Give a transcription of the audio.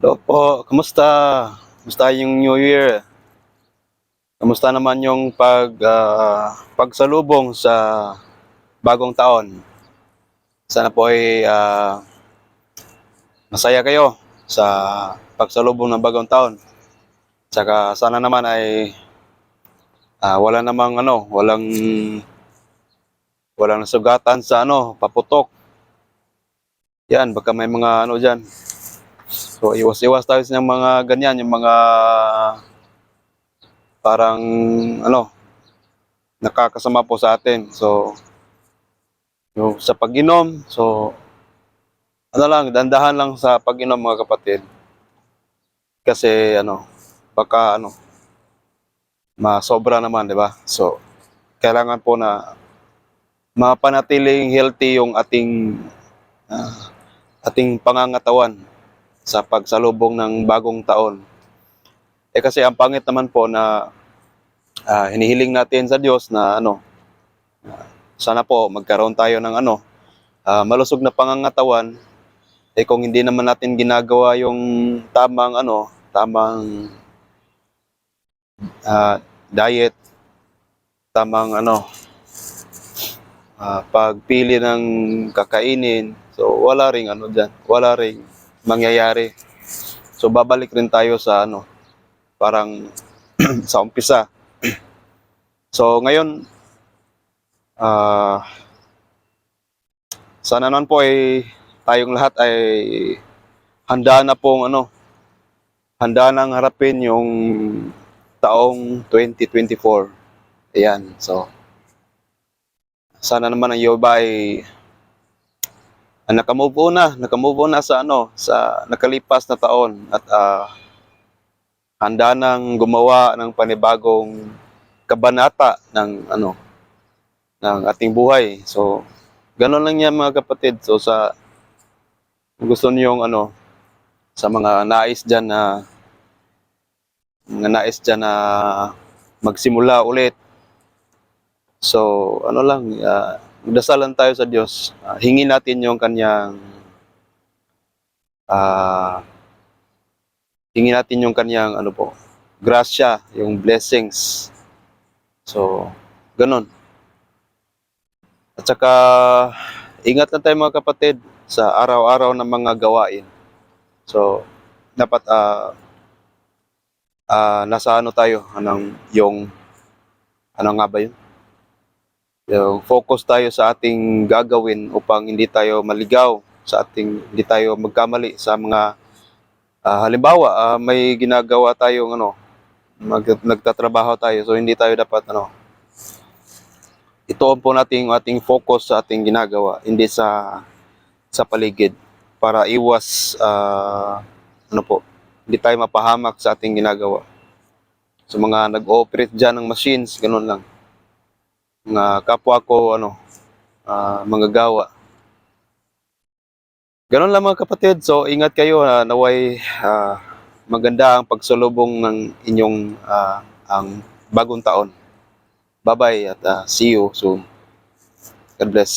Hello po, kamusta? Kamusta yung New Year? Kamusta naman yung pag ah, pagsalubong sa bagong taon? Sana po ay ah, masaya kayo sa pagsalubong ng bagong taon. Tsaka sana naman ay ah, wala namang ano, walang walang nasugatan sa ano, paputok. Yan, baka may mga ano diyan. So, iwas-iwas tayo sa mga ganyan, yung mga parang ano, nakakasama po sa atin. So, yung sa pag-inom, so, ano lang, dandahan lang sa pag-inom mga kapatid. Kasi, ano, baka, ano, masobra naman, di ba? So, kailangan po na mapanatiling healthy yung ating ah, ating pangangatawan sa pagsalubong ng bagong taon. Eh kasi ang pangit naman po na ah, hinihiling natin sa Diyos na ano, ah, sana po magkaroon tayo ng ano, ah, malusog na pangangatawan. Eh kung hindi naman natin ginagawa yung tamang ano, tamang ah, diet, tamang ano, ah, pagpili ng kakainin. So wala ring ano diyan, wala ring mangyayari. So babalik rin tayo sa ano, parang sa umpisa. so ngayon ah sana naman po ay tayong lahat ay handa na pong ano, handa nang harapin yung taong 2024. Ayan, so sana naman ang Yoba ay nakamove on na, nakamove on na sa ano, sa nakalipas na taon at ah, handa nang gumawa ng panibagong kabanata ng ano ng ating buhay. So, ganun lang yan mga kapatid. So sa gusto niyo ano sa mga nais diyan na mga nais diyan na magsimula ulit. So, ano lang, uh, magdasalan tayo sa Diyos. Ah, hingin natin yung kanyang ah hingin natin yung kanyang ano po, grasya, yung blessings. So, ganun. At saka, ingat lang tayo mga kapatid sa araw-araw ng mga gawain. So, dapat ah ah, nasa ano tayo, anong yung ano nga ba yun? Focus tayo sa ating gagawin upang hindi tayo maligaw sa ating hindi tayo magkamali sa mga ah, halimbawa ah, may ginagawa tayong ano mag, nagtatrabaho tayo so hindi tayo dapat ano ituon po natin yung ating focus sa ating ginagawa hindi sa sa paligid para iwas ah, ano po hindi tayo mapahamak sa ating ginagawa. Sa mga nag-ooperate dyan ng machines ganun lang mga kapwa ko ano ah, mga gawa. Ganun lang mga kapatid. So ingat kayo na naway ah, maganda ang pagsulubong ng inyong ah, ang bagong taon. Bye bye at ah, see you soon. God bless